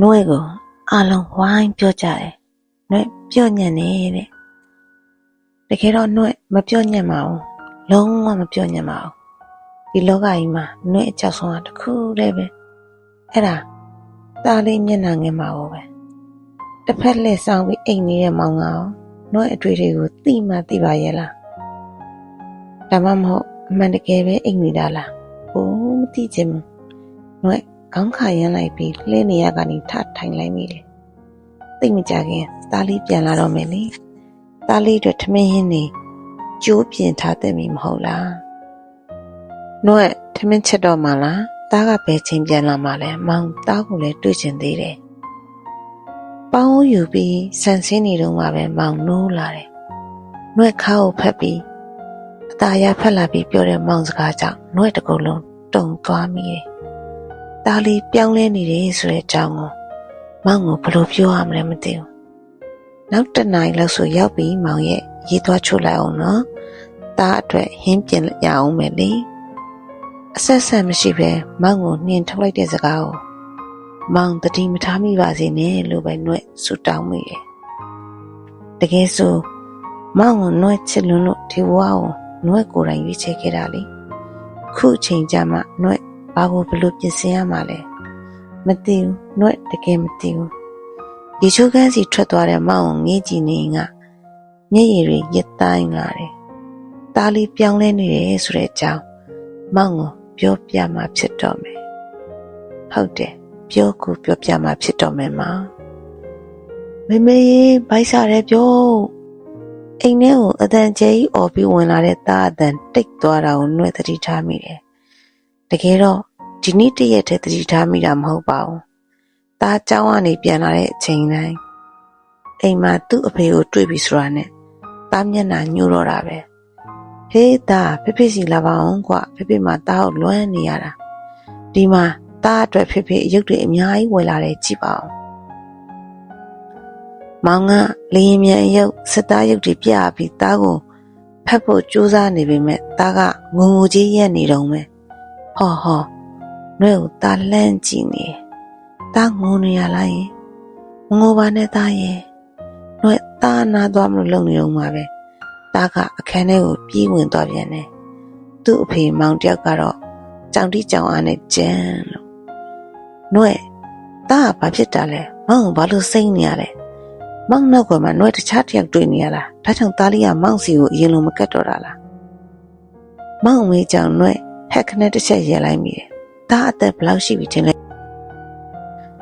နှွဲကိုအလုံးဝိုင်းပြောကြတယ်နှွဲပြောညံ့နေတဲ့တကယ်တော့နှွဲမပြောညံ့ပါဘူးလုံးဝမပြောညံ့ပါဘူးဒီလောကကြီးမှာနှွဲအကြောက်ဆုံးတာတစ်ခုတည်းပဲအဲ့ဒါသားလေးမျက်နှာငယ်မှာပဲတစ်ဖက်လက်ဆောင်ပြီးအိမ်နေတဲ့မောင်ကရောနှွဲအတွေ့တွေကိုသိမှသိပါရဲ့လားဒါမှမဟုတ်အမှန်တကယ်ပဲအိမ်နေတာလားဘိုးမသိချင်ဘူးနှွဲ ခေါင်းခါရမ်းလိုက်ပြီးလှဲနေရကနေထထိုင်လိုက်မိတယ်သိပ်မကြခင်သားလေးပြန်လာတော့မယ်လေသားလေးအတွက်ထမင်းဟင်းနေကျိုးပြင်ထားတဲ့မိမဟုတ်လားနှွဲထမင်းချက်တော့မှလားသားကဘယ်ချိန်ပြန်လာမှလဲမောင်သားကိုလည်းတွေ့ချင်သေးတယ်ပေါင်းယူပြီးဆန်ဆင်းနေတော့မှပဲမောင်နိုးလာတယ်နှွဲခါကိုဖက်ပြီးအตาရဖက်လာပြီးပြောတဲ့မောင်စကားကြောင့်နှွဲတစ်ကုလုံးတုံသွားမိတယ်။ ဒါလေးပြောင်းလဲနေတယ်ဆိုတဲ့အကြောင်းကိုမောင်ကိုဘယ်လိုပြောရမလဲမသိဘူး။နောက်တစ်နိုင်လောက်ဆိုရောက်ပြီးမောင်ရဲ့ရေးသွားချို့လိုက်အောင်နော်။ဒါအတွက်ဟင်းပြင်ရအောင်မယ်လေ။အဆက်ဆက်မရှိပဲမောင်ကိုနှင်ထုတ်လိုက်တဲ့စကားကိုမောင်တတိမထားမိပါစေနဲ့လို့ပဲနှွဲ့ဆူတောင်းမိတယ်။တကယ်ဆိုမောင်ကိုနှွဲ့ချစ်လွန်းလို့ဒီဘဝကိုနှွဲ့ကိုယ်တိုင်ရွေးချယ်ခဲ့တာလေ။ခုအချိန်ကျမှနှွဲ့ ဘာကိုဘယ်လိုပြင်ဆင်ရမှာလဲမသိဘူးနှွဲ့တကယ်မသိဘူးရေချိုးကန်းစီထွက်သွားတဲ့မောင်ကိုငေးကြည့်နေကမျက်ရည်တွေရစ်တိုင်းလာတယ်။ตาလေးပြောင်းလဲနေတယ်ဆိုတဲ့အကြောင်းမောင်ကိုပြောပြမှဖြစ်တော့မယ်။ဟုတ်တယ်ပြောကိုပြောပြမှဖြစ်တော့မယ်မောင်။မေမေရေဘိုက်စားတယ်ပြောအိမ်ထဲကိုအတန်ကျဲကြီးអော်ပြီးဝင်လာတဲ့သားအတန်တိတ်သွားတာကိုနှွဲ့သတိထားမိတယ်။ တကယ်တော့ဒီနေ့တည့်ရက်တည်းသတိထားမိတာမဟုတ်ပါဘူး။သားเจ้าကနေပြန်လာတဲ့အချိန်တိုင်းအိမ်မှာသူ့အဖေကိုတွေ့ပြီဆိုတာနဲ့သားမျက်နှာညှို့တော့တာပဲ။ဟေးသားဖေဖေစီလာပါအောင်ကွာဖေဖေမှာသားကိုလွမ်းနေရတာ။ဒီမှာသားအတွက်ဖေဖေအယုတ်တွေအများကြီးဝယ်လာတယ်ကြည့်ပါဦး။မောင်ကလင်းမြန်အယုတ်စစ်သားယုတ်တွေပြပြီးသားကိုဖက်ဖို့ကြိုးစားနေပေမဲ့သားကငုံငူကြီးရက်နေတော့မယ်။ ဟောဟောနှွဲကိုသားလှမ်းကြည့်နေ။သားငိုနေရလားယင်။ငိုပါနဲ့သားရဲ့။နှွဲသားနာသွားမလို့လုံနေတော့မှာပဲ။သားကအခန်းထဲကိုပြေးဝင်သွားပြန်တယ်။သူ့အဖေမောင်တယောက်ကတော့ကြောင်တိကြောင်အားနဲ့ကြမ်းလို့။နှွဲသားကဘာဖြစ်တာလဲ။မောင်ကဘာလို့စိတ်နေရလဲ။မောင်နောက်ကမှနှွဲတခြားတယောက်တွေ့နေရလား။ဒါကြောင့်သားလေးကမောင်စီကိုအရင်လိုမကတ်တော့တာလား။မောင်မေးကြောင်နှွဲ ဟက်ခနဲ့တစ်ချက်ရဲလိုက်မိတယ်။သားအသက်ဘယ်လောက်ရှိပြီထင်လဲ။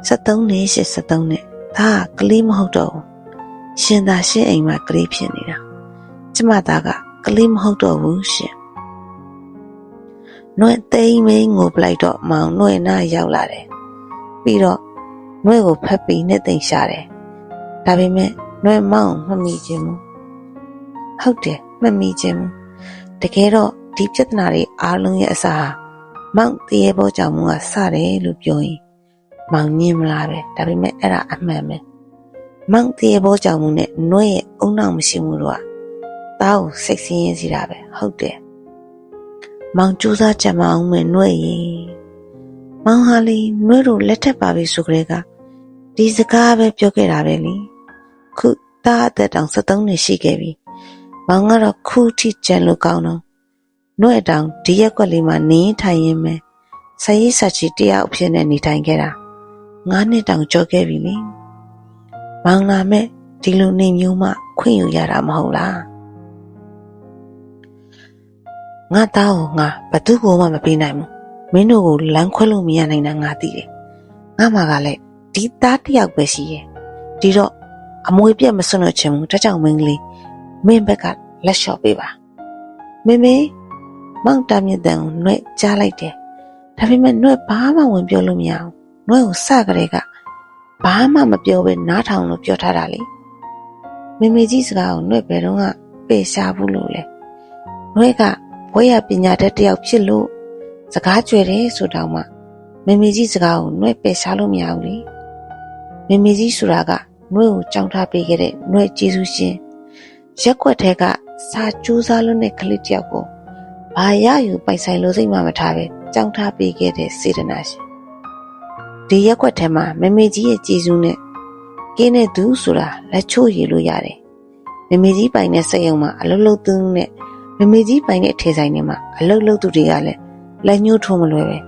73နဲ့83နဲ့သားကကလေးမဟုတ်တော့ဘူး။ရှင်သာရှင်းအိမ်မှာကလေးဖြစ်နေတာ။ကျမသားကကလေးမဟုတ်တော့ဘူးရှင်။နှွဲသိမ်းမင်းငိုပလိုက်တော့မောင်နှွဲနာရောက်လာတယ်။ပြီးတော့နှွဲကိုဖက်ပြီးနဲ့သိမ်ရှာတယ်။ဒါပေမဲ့နှွဲမောင်မမိခြင်းဘူး။ဟုတ်တယ်မမိခြင်းဘူး။တကယ်တော့ ဒီပြဿနာတွေအားလုံးရဲ့အစဟာမောင်တရေဘောကြောင့်မူကစတယ်လို့ပြောရင်မောင်ညင်မလားပဲဒါပေမဲ့အဲ့ဒါအမှန်ပဲမောင်တရေဘောကြောင့်မူနဲ့နှွဲရဲ့အုံနောက်မရှိမှုတော့တားကိုစိတ်ဆင်းရဲစီတာပဲဟုတ်တယ်မောင်ကြိုးစားကြံမအောင်မယ်နှွဲရေမောင်ဟာလီနှွဲတို့လက်ထက်ပါပြီဆိုကြတဲ့ကဒီစကားပဲပြောခဲ့တာပဲလေခုတားအသက်တောင်73နှစ်ရှိခဲ့ပြီမောင်ကတော့ခုထိကြံလို့ကောင်းတော့ နှွဲ့တောင်ဒီရက်ကွက်လေးမှာနေထိုင်ရင်းပဲဆရေးဆက်ချီတယောက်အဖြစ်နဲ့နေထိုင်ခဲ့တာငါးနှစ်တောင်ကြောခဲ့ပြီလေမောင်လာမဲ့ဒီလိုနေမျိုးမှခွင့်ယူရတာမဟုတ်လားငါသားကိုငါဘသူ့ကိုမှမပေးနိုင်ဘူးမင်းတို့ကိုလမ်းခွဲလို့မရနိုင်တာငါသိတယ်ငါမှကလည်းဒီသားတယောက်ပဲရှိရဲ့ဒီတော့အမွေပြက်မစွန့်လို့ချင်ဘူးဒါကြောင့်မင်းကလေးမင်းဘက်ကလက်လျှော့ပေးပါမေမေ မောင်တာမြင့်တန်ကိုနှွဲ့ကြားလိုက်တယ်။ဒါပေမဲ့နှွဲ့ဘာမှဝင်ပြောလို့မရအောင်။နှွဲ့ကိုစကြတဲ့ကဘာမှမပြောဘဲနားထောင်လို့ပြောထားတာလေ။မေမေကြီးစကားကိုနှွဲ့ဘယ်တော့မှပေရှားဘူးလို့လေ။နှွဲ့ကဘွဲရပညာတတ်တယောက်ဖြစ်လို့စကားကြွယ်တယ်ဆိုတော့မှမေမေကြီးစကားကိုနှွဲ့ပေရှားလို့မရဘူးလေ။မေမေကြီးဆိုတာကနှွဲ့ကိုကြောင်းထားပေးခဲ့တဲ့နှွဲ့ကျေးဇူးရှင်ရက်ွက်ထဲကစာကြိုးစားလို့တဲ့ကလေးတယောက်ကို ဘာရယူပိုက်ဆိုင်လို့စိတ်မှမထားပဲကြောင်းထားပေးခဲ့တဲ့စေတနာရှင်ဒီရက်ကွက်ထဲမှာမမေကြီးရဲ့ကြည်စုနဲ့ကင်းတဲ့သူဆိုတာလက်ချိုးရည်လို့ရတယ်မမေကြီးပိုင်တဲ့စက်ရုံမှာအလုပ်လုပ်သူနဲ့မမေကြီးပိုင်တဲ့အထေဆိုင်တွေမှာအလုပ်လုပ်သူတွေကလည်းလက်ညှိုးထိုးမလွယ်ပဲ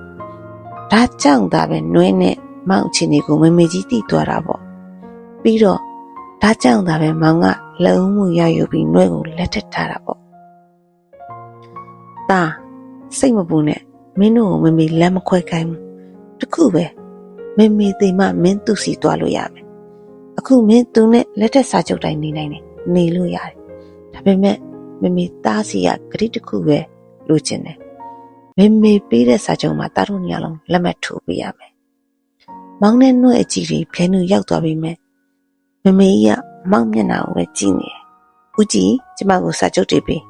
ဒါကြောင့်ဒါပဲနှွေးနဲ့မောင်ချင်တွေကိုမမေကြီးတိသွားတာပေါ့ပြီးတော့ဒါကြောင့်ဒါပဲမောင်ကလက်ဦးမှုရယူပြီးနှွဲကိုလက်ထက်ထားတာပေါ့ ဒါစိတ်မပူနဲ့မင်းတို့ကိုမမေလက်မခွဲခိုင်းဘူးတခုပဲမမေသိမှမင်းသူ့စီသွားလို့ရမယ်အခုမင်းသူနဲ့လက်ထက်စာချုပ်တိုင်းနေနိုင်တယ်နေလို့ရတယ်ဒါပေမဲ့မမေသားစီကဂရိတစ်ခုပဲလိုချင်တယ်မမေပေးတဲ့စာချုပ်မှာတားတို့ညလုံးလက်မှတ်ထိုးပေးရမယ်မောင်နဲ့နှွဲ့အကြည့်တွေဖဲနုရောက်သွားပြီမဲ့မမေကြီးကမောင်မျက်နှာကိုပဲကြည့်နေတယ်ဦးကြီးကျမကိုစာချုပ်တွေပေး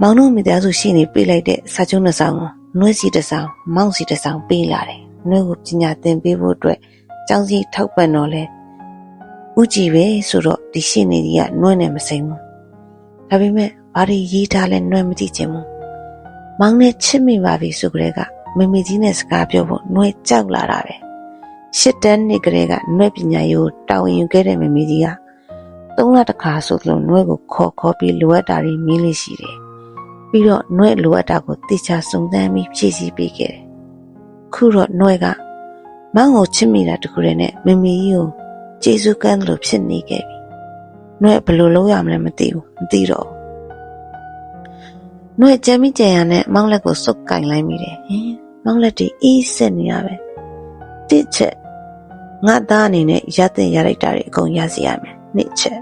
မောင်တို့မိသားစုရှိနေပေးလိုက်တဲ့စာချုပ်နှစ်စောင်ကိုနှွဲစီတစ်စောင်မောင်စီတစ်စောင်ပေးလာတယ်နှွဲကိုပညာသင်ပေးဖို့အတွက်ကျောင်းစီထောက်ပံ့တော့လဲဦးကြည်ပဲဆိုတော့ဒီရှိနေကြီးကနှွဲ့နေမစိမ့်ဘူးဒါပေမဲ့ဘာတွေရေးထားလဲနှွဲ့မကြည့်ချင်ဘူးမောင်နဲ့ချစ်မိပါပြီဆိုကြတဲ့ကမမေကြီးနဲ့စကားပြောဖို့နှွဲ့ကြောက်လာတာပဲရှစ်တန်းနှစ်ကလေးကနှွဲ့ပညာရေးကိုတာဝန်ယူခဲ့တဲ့မမေကြီးကသုံးလတစ်ခါဆိုသလိုနှွဲ့ကိုခေါ်ခေါ်ပြီးလိုအပ်တာတွေမင်းလေးရှိတယ် ပြီးတော့နှွဲ့လိုအပ်တာကိုတေချာစုံစမ်းပြီးဖြည့်ဆည်းပေးခဲ့တယ်ခုတော့နှွဲ့ကမောင်ကိုချစ်မိတာတခုတည်းနဲ့မမေကြီးကိုကျေးဇူးကမ်းလို့ဖြစ်နေခဲ့ပြီ။နှွဲ့ဘယ်လိုလုပ်ရမလဲမသိဘူးမသိတော့ဘူး။နှွဲ့ကြမ်းမိကြံရနဲ့မောင်လက်ကိုစုပ်ကင်လိုက်မိတယ်။ဟင်မောင်လက်တီအေးစစ်နေရပဲ။တစ်ချက်ငါသားအနေနဲ့ရတဲ့ရလိုက်တာတွေအကုန်ရစီရမယ်။နှစ်ချက်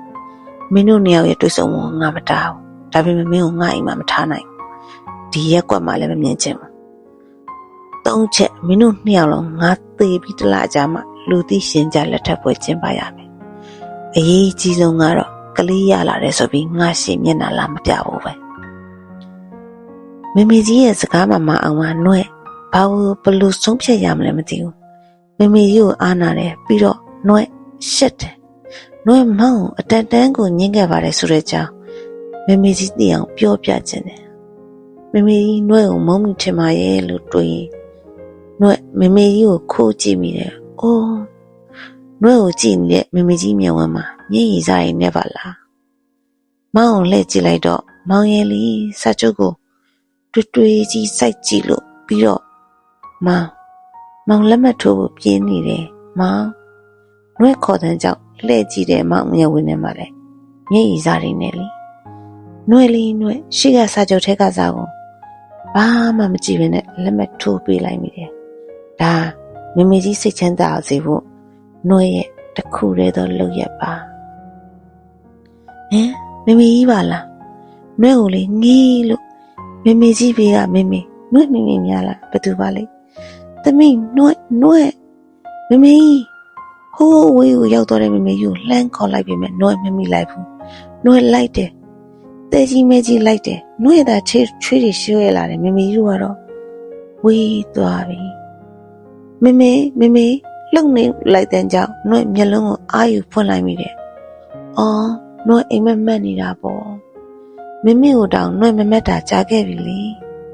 မင်းတို့နှစ်ယောက်ရဲ့တွေ့ဆုံမှုငါမတားဘူး။ ဒါပေမဲ့မင်းကိုငါအိမ်မှာမထားနိုင်ဘူး။ဒီရက်ကွက်မှာလည်းမမြင်ချင်ဘူး။သုံးချက်မင်းတို့နှစ်ယောက်လုံးငါသေးပြီးတလားကြမှာလူသိရှင်ကြလက်ထပ်ပွဲကျင်းပရမယ်။အရေးကြီးဆုံးကတော့ကလေးရလာတယ်ဆိုပြီးငါရှင်မျက်နှာလာမပြဘူးပဲ။မမေကြီးရဲ့စကားမှမအောင်မနှွဲ့ဘာလို့ဘလို့ဆုံးဖြတ်ရမလဲမသိဘူး။မမေကြီးကိုအားနာတယ်ပြီးတော့နှွဲ့ရှက်တယ်။နှွဲ့မောင်အတန်တန်းကိုညှင်းခဲ့ပါတယ်ဆိုတဲ့အကြောင်း မမေကြီးသိအောင်ပြောပြခြင်းတယ်။မမေကြီးနှွဲ့ကိုမုန်းမိထင်ပါရဲ့လို့တွေးရင်နှွဲ့မမေကြီးကိုခိုးကြည့်မိတယ်။အိုးနှွဲ့ကိုကြည့်နေတဲ့မမေကြီးမျက်ဝန်းမှာမျက်ရည်စားရည်နဲ့ပါလား။မောင်ကိုလှည့်ကြည့်လိုက်တော့မောင်ရဲ့လီစာချုပ်ကိုတွေ့တွေ့ကြီးစိုက်ကြည့်လို့ပြီးတော့မောင်မောင်လက်မှတ်ထိုးဖို့ပြင်းနေတယ်မောင်နှွဲ့ခေါ်တဲ့ကြောင့်လှည့်ကြည့်တဲ့မောင်မျက်ဝန်းထဲမှာလည်းမျက်ရည်စားရည်နဲ့လေ နှွဲ့လီနှွဲ့ရှိကစာချုပ်ထဲကစားကိုဘာမှမကြည့်ဘဲနဲ့လက်မှတ်ထိုးပေးလိုက်မိတယ်ဒါမမေကြီးစိတ်ချမ်းသာစေဖို့နှွဲရဲ့တခုတည်းသောလုပ်ရက်ပါဟင်မမေကြီးပါလားနှွဲကိုလေငေးလို့မမေကြီးဘေးကမမေနှွဲ့မမေများလားဘသူပါလဲသမီးနှွဲ့နှွဲ့မမေကြီးဟိုးဝေးကိုရောက်တော့တဲ့မမေကြီးကိုလှမ်းခေါ်လိုက်ပြီမဲ့နှွဲ့မမိလိုက်ဘူးနှွဲ့လိုက်တယ် တဲကြီးမဲကြီးလိုက်တယ်နှွဲ့သာချွေးချွေးတွေရှိုးရလာတယ်မမေကြီးကတော့ဝေးသွားပြီမမေမမေလှုပ်နေလိုက်တဲ့ကြောင့်နှွဲ့မျက်လုံးကိုအာယူဖွင့်လိုက်မိတယ်။အော်နှွဲ့အိမ်မက်မက်နေတာပေါ့။မမေကိုတောင်နှွဲ့မမက်တာကြားခဲ့ပြီလေ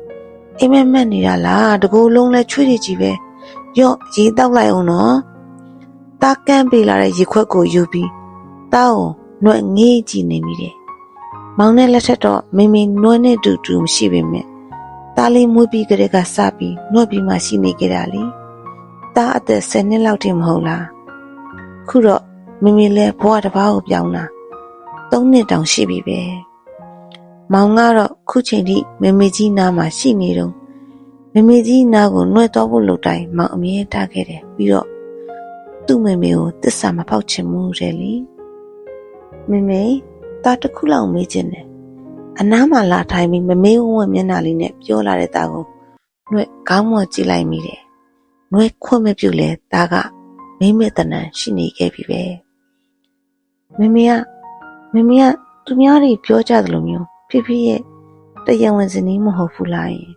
။အိမ်မက်မက်နေတာလားတကူလုံးလဲချွေးတွေကြီးပဲ။ရော့ရေတောက်လိုက်အောင်နော်။တားကန်းပေးလာတဲ့ရေခွက်ကိုယူပြီးတားကိုနှွဲ့ငေးကြည့်နေမိတယ်။ မောင်နဲ့လက်ထက်တော့မမေနှွဲ့နဲ့တူတူမရှိပေမဲ့တားလေးမွေးပြီးကလေးကစပြီးနှွဲ့ပြီးမှရှိနေကြတာလေ။သားအသက်10နှစ်လောက်တည်းမဟုတ်လားခုတော့မမေလဲဘဝတစ်ပါးကိုပြောင်းလာ3နှစ်တောင်ရှိပြီပဲမောင်ကတော့ခုချိန်ထိမမေကြီးနားမှာရှိနေတော့မမေကြီးနားကိုနှွဲတော့ဖို့လုပ်တိုင်းမောင်အမြဲထားခဲ့တယ်ပြီးတော့သူ့မမေကိုတစ္ဆာမဖောက်ချင်မှုတဲ့လေမမေ သားတစ်ခုလောက်မေးချင်တယ်အနားမှာလာထိုင်ပြီးမမေးဝဝမျက်နှာလေးနဲ့ပြောလာတဲ့သားကိုနှွဲခေါင်းမော်ကြည့်လိုက်မိတယ်နွဲခွင့်မပြုလဲသားကမိမတနန်ရှိနေခဲ့ပြီပဲမမေကမမေကသူများတွေပြောကြတယ်လို့မျိုးဖြစ်ဖြစ်ရဲ့တရားဝင်စနီးမဟုတ်ဘူးလားယင်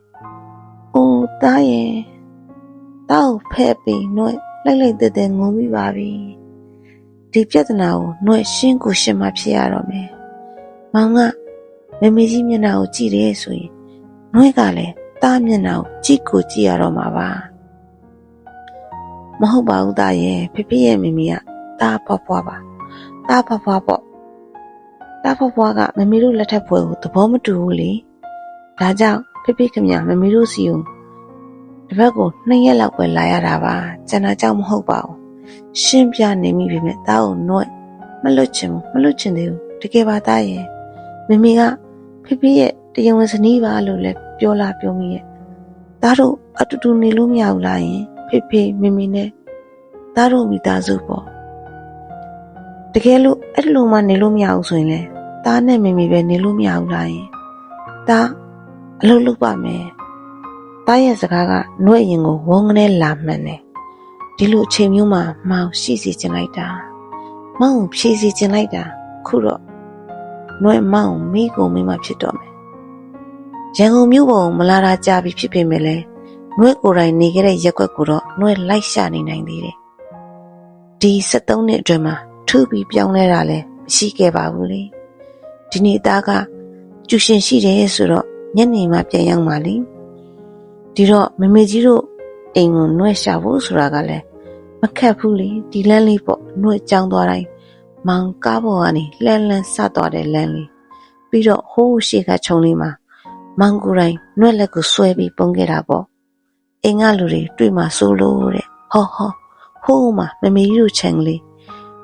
အိုးသားရဲ့တောက်ဖဲ့ပြီးနှွဲလိုက်လိုက်တဲ့တဲ့ငုံပြီးပါပြီဒီပြဿနာကိုနှွဲရှင်းကိုရှင်းမှဖြစ်ရတော့မယ် မောင်ကမမေကြီးမျက်နှာကိုကြည့်တယ်ဆိုရင်နှွဲကလည်းသားမျက်နှာကိုကြည့်ကိုကြည့်ရတော့မှာပါမဟုတ်ပါဘူးသားရဲ့ဖေဖေရဲ့မိမိကသားဖွားဖွားပါသားဖွားဖွားပေါ့သားဖွားဖွားကမမီတို့လက်ထက်ပွဲကိုသဘောမတူဘူးလေဒါကြောင့်ဖေဖေခင်ဗျမမီတို့စီကိုတစ်ပတ်ကိုနှစ်ရက်လောက်ပဲလာရတာပါကျန်တာကြောင့်မဟုတ်ပါဘူးရှင်းပြနေမိပြီမဲ့သားကိုနှွဲ့မလွတ်ချင်ဘူးမလွတ်ချင်သေးဘူးတကယ်ပါသားရဲ့ မမီကဖေဖေရဲ့တရားဝင်ဇနီးပါလို့လည်းပြောလာပြောမိရဲ့သားတို့အတူတူနေလို့မရဘူးလားယင်ဖေဖေမမီနဲ့သားတို့မိသားစုပေါ့တကယ်လို့အဲ့လိုမှနေလို့မရဘူးဆိုရင်လေသားနဲ့မမီပဲနေလို့မရဘူးလားယင်သားအလုပ်လုပ်ပါမယ်သားရဲ့စကားကနှွဲ့ရင်ကိုဝုန်းကနေလာမှန်တယ်ဒီလိုအချိန်မျိုးမှာမောင်ရှိစီချင်လိုက်တာမောင်ကိုဖြည့်စီချင်လိုက်တာခုတော့ နှွဲ့မောင်မိကိုမိမဖြစ်တော့မယ်ရန်ကုန်မြို့ပေါ်ကိုမလာတာကြာပြီဖြစ်ပေမဲ့လည်းနှွဲ့ကိုယ်တိုင်နေခဲ့တဲ့ရက်ွက်ကိုတော့နှွဲ့လိုက်ရှာနေနိုင်သေးတယ်ဒီ73နှစ်အတွင်းမှာထူပြီးပြောင်းလဲတာလည်းမရှိခဲ့ပါဘူးလေဒီနေ့သားကကျူရှင်ရှိတယ်ဆိုတော့ညနေမှပြန်ရောက်မှလေဒီတော့မမေကြီးတို့အိမ်ကိုနှွဲ့ရှာဖို့ဆိုတာကလည်းမခက်ဘူးလေဒီလမ်းလေးပေါ့နှွဲ့ကြောင်းသွားတိုင်း မောင်ကားပေါ်ကနေလှမ်းလှမ်းဆက်သွားတဲ့လမ်းလေးပြီးတော့ဟိုးရှိကချုံလေးမှာမောင်ကိုယ်တိုင်နှွဲ့လက်ကိုဆွဲပြီးပုံခဲ့တာပေါ့အိမ်ကလူတွေတွေ့မှစိုးလို့တဲ့ဟောဟောဟိုးမှာမမေကြီးတို့ခြံကလေး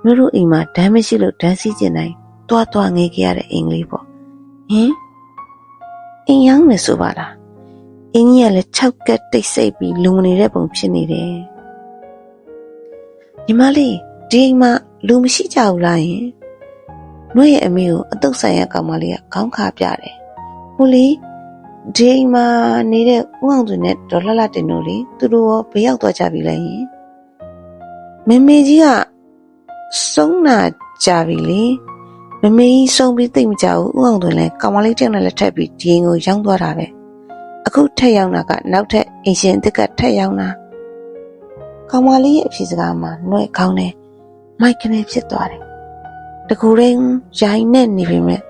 မျိုးတို့အိမ်မှာဒမ်းမရှိလို့ဒမ်းစီးကျင်တိုင်းတွားတွားငေးခဲ့ရတဲ့အိမ်လေးပေါ့ဟင်အိမ်ရောက်နေဆိုပါလားအင်းကြီးကလည်း၆ကက်တိတ်ဆိတ်ပြီးလူမနေတဲ့ပုံဖြစ်နေတယ်ညီမလေးဒီအိမ်မှာ လူမရှိကြဘူးလားယင်နှွေရဲ့အမေကိုအတုတ်ဆိုင်ရကောင်မလေးကခေါင်းခါပြတယ်ဟိုလေဒီအိမ်မှာနေတဲ့ဦးအောင်သူနဲ့ဒေါ်လှလှတင်တို့လေသူတို့ရောဘယ်ရောက်သွားကြပြီလဲယင်မမေကြီးကဆုံးနာကြပြီလေမမေကြီးဆုံးပြီးသိမ့်မကြဘူးဦးအောင်သူလည်းကောင်မလေးတယောက်နဲ့လက်ထပ်ပြီးဒီအိမ်ကိုရောက်သွားတာပဲအခုထက်ရောက်တာကနောက်ထပ်အင်ရှင်အစ်ကထက်ရောက်တာကောင်မလေးရဲ့အဖြစ်စကားမှာနှွဲ့ကောင်းတယ် မိုက်ကနေဖြစ်သွားတယ်တကူရင်းရိုင်းနဲ့နေပြီမဲ့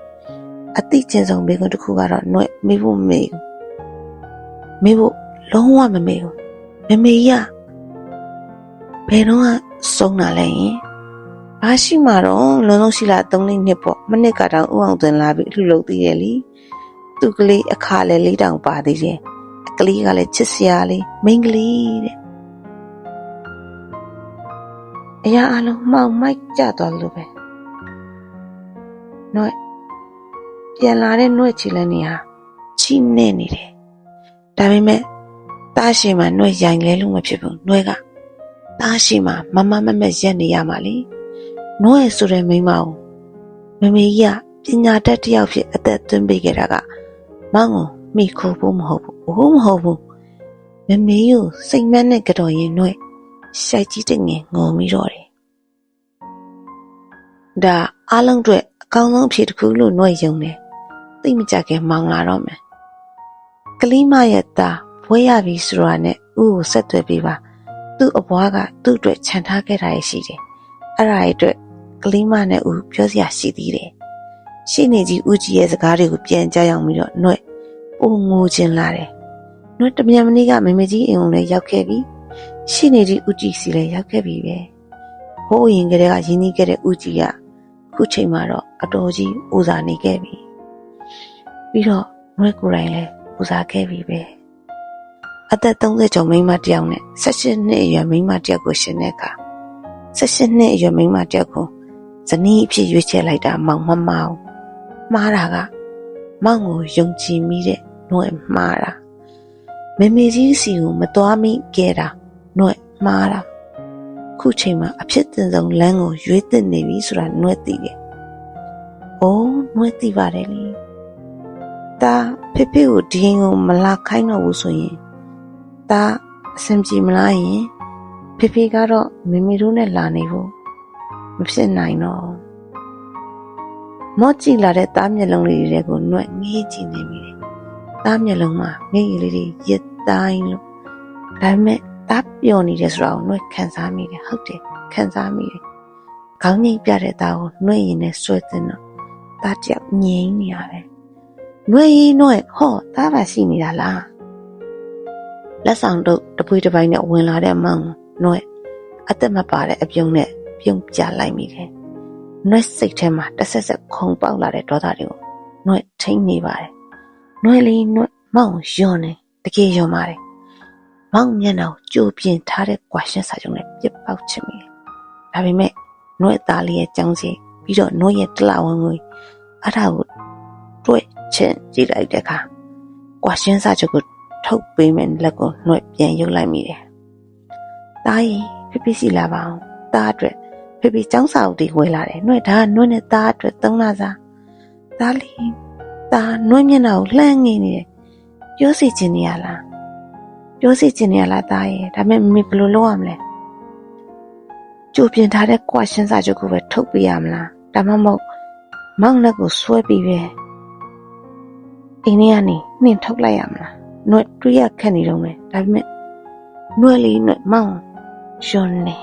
အတိကျင်ဆုံးဘေကွန်တစ်ခုကတော့နှွဲ့မေးဖို့မမေးဘူးမေးဖို့လုံးဝမမေးဘူးမမေးရဘယ်တော့ဆုံးတာလဲယင်ဘာရှိမှာတော့လုံးလုံးရှိလာ၃နှစ်နှစ်ပေါ့မနစ်ကတော့ဥအောင်သွင်းလာပြီးအလှလုပ်သေးရဲ့လीသူကလေးအခါလဲလေးတောင်ပါသေးတယ်အကလေးကလည်းချစ်စရာလေးမိန်းကလေးတဲ့ အရာအလုံးမှောင်မိုက်ကြသွားလို့ပဲနှွဲ့ပြန်လာတဲ့နှွဲ့ချီလည်းနေဟာချီနေနေတယ်ဒါပေမဲ့တားရှိမှနှွဲ့ရိုင်လဲလို့မဖြစ်ဘူးနှွဲ့ကတားရှိမှမမမမက်ရက်နေရမှာလေနှွဲ့ဆိုတဲ့မိန်းမကိုမမေကြီးကပညာတတ်တစ်ယောက်ဖြစ်အသက်သွင်းပေးခဲ့တာကမောင်ကိုမိခိုးဖို့မဟုတ်ဘူး။အိုးမဟုတ်ဘူး။မမေကိုစိတ်မနဲ့ကြော်ရင်နှွဲ့ရှိုက်ကြီးတငယ်ငုံပြီးတော့တယ်။ ဒါအားလုံးအတွက်အကောင်းဆုံးအဖြစ်တစ်ခုလို့နှွဲ့ယုံတယ်။သိမကြခင်မောင်းလာတော့မယ်။ကလေးမရဲ့သားဘွဲရပြီဆိုတာနဲ့ဥကိုဆက်သွယ်ပေးပါ။သူ့အဘွားကသူ့အတွက်ခြံထားခဲ့တာရှိတယ်။အဲ့ဒါအတွက်ကလေးမနဲ့ဥပြောစရာရှိသေးတယ်။ရှင်းနေကြီးဦးကြီးရဲ့စကားတွေကိုပြန်ကြားရောက်ပြီးတော့နှွဲ့ပိုငိုချင်လာတယ်။နှွဲ့တမြန်မနေ့ကမေမေကြီးအိမ်ုံလည်းရောက်ခဲ့ပြီ။ရှင်းနေကြီးဦးကြီးစီလည်းရောက်ခဲ့ပြီပဲ။ဟိုးရင်ကလေးကရင်းနှီးခဲ့တဲ့ဦးကြီးက ခုချိန်မှာတော့အတော်ကြီးဦးစားနေခဲ့ပြီ။ပြီးတော့နှွဲ့ကိုယ်တိုင်လည်းဦးစားခဲ့ပြီပဲ။အသက်30ကျော်မိန်းမတစ်ယောက်နဲ့18နှစ်အရွယ်မိန်းမတစ်ယောက်ကိုရှင်တဲ့အခါ18နှစ်အရွယ်မိန်းမတစ်ယောက်ကိုဇနီးအဖြစ်ရွေးချယ်လိုက်တာမောင်မမောင်မှားတာကမောင်ကိုယုံကြည်မိတဲ့နှွဲ့မှားတာမမေကြီးစီကိုမသွားမိခဲ့တာနှွဲ့မှားတာ ခုချိန်မှာအဖြစ်တင်ဆုံးလမ်းကိုရွေးတင်နေပြီဆိုတာနှွဲ့သိတယ်။အိုးနှွဲ့သိပါတယ်လေ။ဒါဖေဖေကိုဒီရင်ကိုမလာခိုင်းတော့ဘူးဆိုရင်ဒါအဆင်ပြေမလားယင်ဖေဖေကတော့မေမေတို့နဲ့လာနေဖို့မဖြစ်နိုင်တော့မော့ကြည့်လာတဲ့သားမျက်လုံးလေးတွေကိုနှွက်ငေးကြည့်နေမိတယ်သားမျက်လုံးမှာငေးရည်လေးတွေရစ်တိုင်းလို့ဒါပေမဲ့ သားပျော်နေတယ်ဆိုတာကိုနှွက်ခံစားမိတယ်ဟုတ်တယ်ခံစားမိတယ်ခေါင်းငိတ်ပြတဲ့သားကိုနှွက်ရင်နဲ့ဆွဲတင်တော့သားတယောက်ငြိမ်နေရတယ်နှွက်ရင်နှွက်ဟောသားပါရှိနေတာလားလက်ဆောင်တို့တပွေးတစ်ပိုင်းနဲ့ဝင်လာတဲ့မောင်နှွက်အသက်မပါတဲ့အပြုံးနဲ့ပြုံးပြလိုက်မိတယ်။နှွဲစိတ်ထဲမှာတစ်ဆက်ဆက်ခုန်ပေါက်လာတဲ့ဒေါသတွေကိုနှွဲထိန်နေပါတယ်။နှွဲလေးနှွဲမောင်ယွန်းနေတကယ်ယွန်းပါတယ်။ မောင်မျက်နှာကိုကြိုပြင်ထားတဲ့ကွာရှင်းစာချုပ်နဲ့ပြစ်ပေါက်ချင်မိတယ်။ဒါပေမဲ့နှွဲသားလေးရဲ့ကြောင်းစီပြီးတော့နှွဲရဲ့တလဝန်ကိုအဲ့ဒါကိုတွေ့ချင်ကြည့်လိုက်တဲ့အခါကွာရှင်းစာချုပ်ကိုထုတ်ပေးမယ်လက်ကိုနှွဲပြန်ရုပ်လိုက်မိတယ်။တားရီဖိဖိစီလာပါအောင်။တားအတွက်ဖိဖိចောင်းစာအုပ်တွေဝယ်လာတယ်။နှွဲဒါကနှွဲနဲ့တားအတွက်သုံးလာစား။တားလီတားနှွဲမျက်နှာကိုလှမ်းငိမ့်နေတယ်။ပြောစီချင်နေရလား။ ပြောစီချင်နေရလားတားရဲ့။ဒါပေမဲ့မမေဘယ်လိုလုပ်ရမလဲ။ကြိုပြင်ထားတဲ့ကွာရှင်းစာချုပ်ကိုပဲထုတ်ပေးရမလား။ဒါမှမဟုတ်မောင်လက်ကိုဆွဲပြီးပဲအိမ်ထဲကနေနှင်ထုတ်လိုက်ရမလား။နှွဲတွေးရခက်နေတော့မယ်။ဒါပေမဲ့နှွဲလေးနှွဲမောင်ရှင်နေ